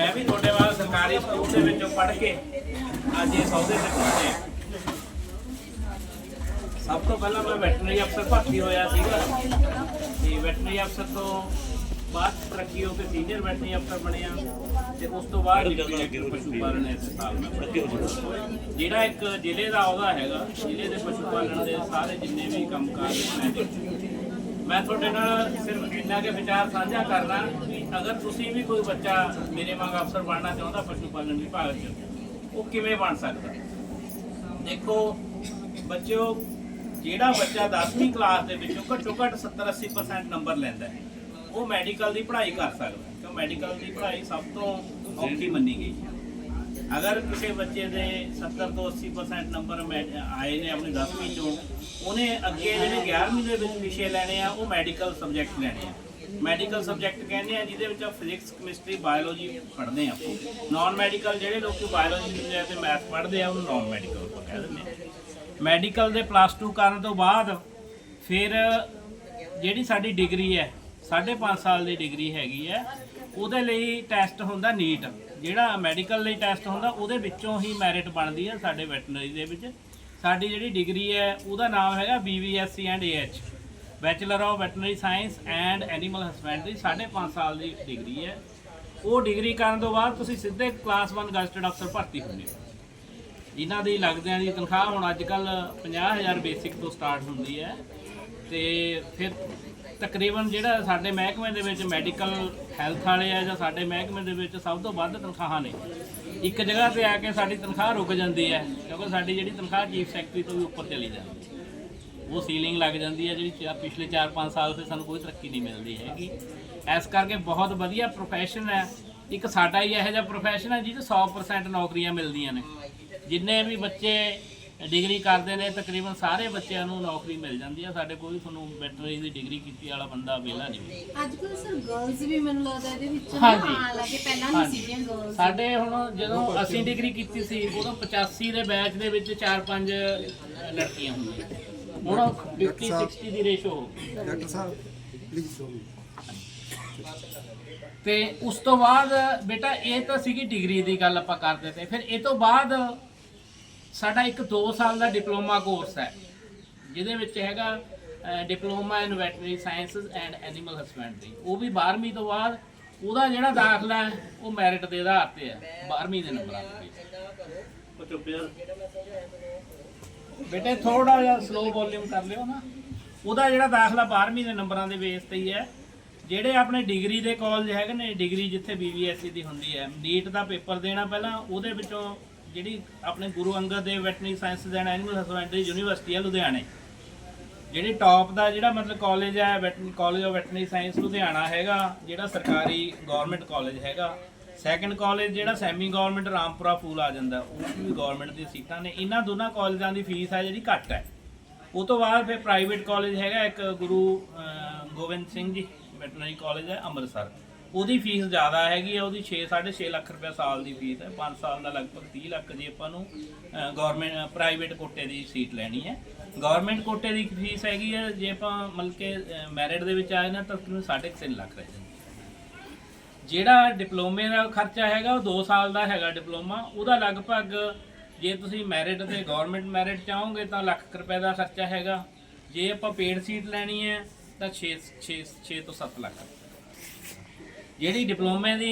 ਮੈਂ ਵੀ ਤੁਹਾਡੇ ਵਾਲਾ ਸਰਕਾਰੀ ਸਕੂਲ ਦੇ ਵਿੱਚੋਂ ਪੜ੍ਹ ਕੇ ਅੱਜ ਇਹ ਸੌਦੇ ਤੇ ਪਹੁੰਚੇ ਸਭ ਤੋਂ ਪਹਿਲਾਂ ਮੈਂ ਵੈਟਰਨਰੀ ਅਫਸਰ ਭਰਤੀ ਹੋਇਆ ਸੀਗਾ। ਤੇ ਵੈਟਰਨਰੀ ਅਫਸਰ ਤੋਂ ਬਾਅਦ ਤਰੱਕੀ ਹੋ ਕੇ ਸੀਨੀਅਰ ਵੈਟਰਨਰੀ ਅਫਸਰ ਬਣਿਆ ਤੇ ਉਸ ਤੋਂ ਬਾਅਦ ਪਸ਼ੂ ਪਾਲਣ ਇੰਸਪੈਕਟਰ ਮੈਂ ਜਿਹੜਾ ਇੱਕ ਜ਼ਿਲ੍ਹੇ ਦਾ ਉਹਦਾ ਹੈਗਾ ਜ਼ਿਲ੍ਹੇ ਦੇ ਪਸ਼ੂ ਪਾਲਣ ਦੇ ਸਾਰੇ ਜਿੰਨੇ ਵੀ ਕੰਮਕਾਜ ਨੇ ਮੈਂ ਦੇਖੇ। ਮੈਂ ਤੁਹਾਡੇ ਨਾਲ ਸਿਰਫ ਇੰਨਾ ਕੇ ਵਿਚਾਰ ਸਾਂਝਾ ਕਰਨਾ ਕਿ ਅਗਰ ਤੁਸੀਂ ਵੀ ਕੋਈ ਬੱਚਾ ਮੇਰੇ ਵਾਂਗ ਅਫਸਰ ਬਣਨਾ ਚਾਹੁੰਦਾ, ਪਸ਼ੂ ਪਾਲਣ ਵਿਭਾਗ 'ਚ, ਉਹ ਕਿਵੇਂ ਬਣ ਸਕਦਾ? ਦੇਖੋ, ਬੱਚਿਓ, ਜਿਹੜਾ ਬੱਚਾ 10ਵੀਂ ਕਲਾਸ ਦੇ ਵਿੱਚੋਂ ਘੱਟੋ ਘੱਟ 70-80% ਨੰਬਰ ਲੈਂਦਾ ਹੈ, ਉਹ ਮੈਡੀਕਲ ਦੀ ਪੜ੍ਹਾਈ ਕਰ ਸਕਦਾ ਕਿਉਂ ਮੈਡੀਕਲ ਦੀ ਪੜ੍ਹਾਈ ਸਭ ਤੋਂ ਔਖੀ ਮੰਨੀ ਗਈ ਹੈ। ਅਗਰ ਕਿਸੇ ਬੱਚੇ ਦੇ 70 ਤੋਂ 80% ਨੰਬਰ ਆਏ ਨੇ ਆਪਣੇ 10ਵੀਂ ਚੋਂ ਉਹਨੇ ਅੱਗੇ ਜਿਹੜੇ 11ਵੀਂ ਦੇ ਵਿੱਚ ਵਿਸ਼ੇ ਲੈਣੇ ਆ, ਉਹ ਮੈਡੀਕਲ ਸਬਜੈਕਟ ਲੈਣੇ ਆ। ਮੈਡੀਕਲ ਸਬਜੈਕਟ ਕਹਿੰਦੇ ਆ, ਜਿਹਦੇ ਵਿੱਚ ਫਿਜ਼ਿਕਸ ਕੈਮਿਸਟਰੀ ਬਾਇਓਲੋਜੀ ਪੜ੍ਹਦੇ ਆ ਨਾਨ ਮੈਡੀਕਲ ਜਿਹੜੇ ਲੋਕ ਬਾਇਓਲੋਜੀ ਤੇ ਮੈਥ ਪੜ੍ਹਦੇ ਆ, ਉਹਨੂੰ ਨਾਨ ਮੈਡੀਕਲ ਆਪਾਂ ਕਹਿ ਦਿੰਦੇ ਆ। ਮੈਡੀਕਲ ਦੇ ਪਲੱਸ 2 ਕਰਨ ਤੋਂ ਬਾਅਦ ਫਿਰ ਜਿਹੜੀ ਸਾਡੀ ਡਿਗਰੀ ਹੈ 5.5 ਸਾਲ ਦੀ ਡਿਗਰੀ ਹੈਗੀ ਹੈ, ਉਹਦੇ ਲਈ ਟੈਸਟ ਹੁੰਦਾ ਨੀਟ ਜਿਹੜਾ ਮੈਡੀਕਲ ਲਈ ਟੈਸਟ ਹੁੰਦਾ, ਉਹਦੇ ਵਿੱਚੋਂ ਹੀ ਮੈਰਿਟ ਬਣਦੀ ਹੈ ਸਾਡੇ ਵੈਟਰਨਰੀ ਦੇ ਵਿੱਚ। ਸਾਡੀ ਜਿਹੜੀ ਡਿਗਰੀ ਹੈ, ਉਹਦਾ ਨਾਮ ਹੈਗਾ BVSC and AH bachelor of veterinary science and animal husbandry 5.5 ਸਾਲ ਦੀ ਡਿਗਰੀ ਹੈ। ਉਹ ਡਿਗਰੀ ਕਰਨ ਤੋਂ ਬਾਅਦ ਤੁਸੀਂ ਸਿੱਧੇ ਕਲਾਸ 1 ਗਜ਼ਟਡ ਅਫਸਰ ਭਰਤੀ ਹੁੰਦੇ ਹੋ। ਜਿਨ੍ਹਾਂ ਦੀ ਲੱਗਦਿਆਂ ਦੀ ਤਨਖਾਹ ਹੁਣ ਅੱਜ ਕੱਲ 50000 ਬੇਸਿਕ ਤੋਂ ਸਟਾਰਟ ਹੁੰਦੀ ਹੈ। ਤੇ ਫਿਰ ਤਕਰੀਬਨ ਜਿਹੜਾ ਸਾਡੇ ਮਹਿਕਮੇ ਦੇ ਵਿੱਚ ਮੈਡੀਕਲ ਹੈਲਥ ਵਾਲੇ ਆ ਜਾਂ ਸਾਡੇ ਮਹਿਕਮੇ ਦੇ ਵਿੱਚ ਸਭ ਤੋਂ ਵੱਧ ਤਨਖਾਹਾਂ ਨੇ, ਇੱਕ ਜਗ੍ਹਾ ਤੇ ਆ ਕੇ ਸਾਡੀ ਤਨਖਾਹ ਰੁਕ ਜਾਂਦੀ ਹੈ, ਕਿਉਂਕਿ ਸਾਡੀ ਜਿਹੜੀ ਤਨਖਾਹ ਚੀਫ ਸੈਕਟਰੀ ਤੋਂ ਵੀ ਉੱਪਰ ਚਲੀ ਜਾਂਦੀ ਹੈ। ਉਹ ਸੀਲਿੰਗ ਲੱਗ ਜਾਂਦੀ ਹੈ ਜਿਹੜੀ ਚਾ- ਪਿਛਲੇ 4-5 ਸਾਲ ਤੋਂ ਸਾਨੂੰ ਕੋਈ ਤਰੱਕੀ ਨਹੀਂ ਮਿਲਦੀ ਹੈਗੀ। ਇਸ ਕਰਕੇ ਬਹੁਤ ਵਧੀਆ ਪ੍ਰੋਫੈਸ਼ਨ ਹੈ। ਇੱਕ ਸਾਡਾ ਹੀ ਇਹੋ ਜਿਹਾ ਪ੍ਰੋਫੈਸ਼ਨ ਹੈ ਜਿਹਦੇ 100% ਨੌਕਰੀਆਂ ਮਿਲਦੀਆਂ ਨੇ। ਜਿੰਨੇ ਵੀ ਬੱਚੇ ਡਿਗਰੀ ਕਰਦੇ ਨੇ ਤਕਰੀਬਨ ਸਾਰੇ ਬੱਚਿਆਂ ਨੂੰ ਨੌਕਰੀ ਮਿਲ ਜਾਂਦੀ ਹੈ ਸਾਡੇ ਕੋਈ ਤੁਹਾਨੂੰ ਵੈਟਰਨਰੀ ਦੀ ਡਿਗਰੀ ਕੀਤੀ ਵਾਲਾ ਬੰਦਾ ਵਿਹਲਾ ਨਹੀਂ। ਅੱਜ ਕੱਲ ਸਰ ਗਰਲਸ ਵੀ ਮੈਨੂੰ ਲੱਗਦਾ ਇਹਦੇ ਵਿੱਚ ਹਾਂਜੀ। ਆਉਣ ਲੱਗੇ ਪਹਿਲਾਂ ਨਹੀਂ ਸੀਗੀਆਂ ਗਰਲਸ ਸਾਡੇ ਹੁਣ ਜਦੋਂ ਅਸੀਂ ਡਿਗਰੀ ਕੀਤੀ ਸੀ ਉਦੋਂ 85 ਦੇ ਬੈਚ ਦੇ ਵਿੱਚ 4-5 ਲੜਕੀਆਂ ਹੁੰਦੀਆਂ। ਹੁਣ 50 60 ਦੀ ਰੇਸ਼ੋ ਹੋ ਗਈ। ਡਾਕਟਰ ਸਾਹਿਬ ਪਲੀਜ਼ ਤੇ ਉਸ ਤੋਂ ਬਾਅਦ ਬੇਟਾ ਇਹ ਤਾਂ ਸੀਗੀ ਡਿਗਰੀ ਦੀ ਗੱਲ ਆਪਾਂ ਕਰਦੇ ਤੇ। ਫਿਰ ਇਹ ਤੋਂ ਬਾਅਦ ਸਾਡਾ ਇੱਕ 2 ਸਾਲ ਦਾ ਡਿਪਲੋਮਾ ਕੋਰਸ ਹੈ ਜਿਹਦੇ ਵਿੱਚ ਹੈਗਾ diploma in veterinary sciences and animal husbandry. ਉਹ ਵੀ 12ਵੀਂ ਤੋਂ ਬਾਅਦ ਉਹਦਾ ਜਿਹੜਾ ਦਾਖਲਾ ਹੈ ਉਹ ਮੈਰਿਟ ਦੇ ਆਧਾਰ ਤੇ ਹੈ 12ਵੀਂ ਦੇ ਨੰਬਰਾਂ ਤੇ। ਬੇਟੇ ਥੋੜਾ ਜਿਹਾ ਸਲੋ ਵੋਲਿਊਮ ਕਰ ਲਿਓ ਨਾ। ਉਹਦਾ ਜਿਹੜਾ ਦਾਖਲਾ 12ਵੀਂ ਦੇ ਨੰਬਰਾਂ ਦੇ ਬੇਸ ਤੇ ਹੀ ਹੈ। ਜਿਹੜੇ ਆਪਣੇ ਡਿਗਰੀ ਦੇ ਕਾਲਜ ਹੈਗੇ ਨੇ ਡਿਗਰੀ ਜਿੱਥੇ BVSC ਦੀ ਹੁੰਦੀ ਹੈ ਨੀਟ ਦਾ ਪੇਪਰ ਦੇਣਾ ਪਹਿਲਾਂ ਉਹਦੇ ਵਿੱਚੋਂ ਜਿਹੜੀ ਆਪਣੇ Guru Angad Dev veterinary sciences and animal husbandry university ਹੈ ਲੁਧਿਆਣੇ। ਜਿਹੜੇ ਟਾਪ ਦਾ ਜਿਹੜਾ ਮਤਲਬ ਕਾਲਜ ਹੈ veterinary college of veterinary science Ludhiana ਹੈਗਾ, ਜਿਹੜਾ ਸਰਕਾਰੀ ਗਵਰਨਮੈਂਟ ਕਾਲਜ ਹੈਗਾ। ਸੈਕੰਡ ਕਾਲਜ ਜਿਹੜਾ ਸੈਮੀ ਗਵਰਨਮੈਂਟ ਰਾਮਪੁਰਾ ਫੂਲ ਆ ਜਾਂਦਾ, ਉਹ ਵੀ ਗਵਰਨਮੈਂਟ ਦੀ ਸੀਟਾਂ ਨੇ। ਇਹਨਾਂ ਦੋਨਾਂ ਕਾਲਜਾਂ ਦੀ ਫੀਸ ਹੈ ਜਿਹੜੀ ਘੱਟ ਹੈ। ਉਹ ਤੋਂ ਬਾਅਦ ਫਿਰ ਪ੍ਰਾਈਵੇਟ ਕਾਲਜ ਹੈਗਾ ਇੱਕ ਗੁਰੂ ਗੋਬਿੰਦ ਸਿੰਘ ਜੀ ਵੈਟਰਨਰੀ ਕਾਲਜ ਹੈ ਅੰਮ੍ਰਿਤਸਰ। ਉਹਦੀ ਫੀਸ ਜ਼ਿਆਦਾ ਹੈਗੀ ਆ, ਉਹਦੀ 6 6.5 ਲੱਖ ਰੁਪਏ ਸਾਲ ਦੀ ਫੀਸ ਹੈ। 5 ਸਾਲ ਦਾ ਲਗਭਗ 30 ਲੱਖ ਜੇ ਆਪਾਂ ਨੂੰ ਗਵਰਨਮੈਂਟ ਪ੍ਰਾਈਵੇਟ ਕੋਟੇ ਦੀ ਸੀਟ ਲੈਣੀ ਹੈ। ਗਵਰਨਮੈਂਟ ਕੋਟੇ ਦੀ ਫੀਸ ਹੈਗੀ ਹੈ ਜੇ ਆਪਾਂ ਮਤਲਬ ਕਿ ਮੈਰਿਟ ਦੇ ਵਿੱਚ ਆਏ ਨਾ, ਤਾਂ ਤਕਰੀਬਨ 3.5 ਲੱਖ ਰਹਿ ਜਾਂਦੀ ਜਿਹੜਾ ਡਿਪਲੋਮੇ ਦਾ ਖਰਚਾ ਹੈਗਾ, ਉਹ 2 ਸਾਲ ਦਾ ਹੈਗਾ ਡਿਪਲੋਮਾ ਉਹਦਾ ਲਗਭਗ ਜੇ ਤੁਸੀਂ ਮੈਰਿਟ ਤੇ ਗਵਰਨਮੈਂਟ ਮੈਰਿਟ ਚਾਹੋਗੇ, ਤਾਂ ਲੱਖ ਰੁਪਏ ਦਾ ਖਰਚਾ ਹੈਗਾ। ਜੇ ਆਪਾਂ ਪੇਡ ਸੀਟ ਲੈਣੀ ਹੈ, ਤਾਂ 6 6 6 ਤੋਂ 7 ਲੱਖ। ਜਿਹੜੀ ਡਿਪਲੋਮੇ ਦੀ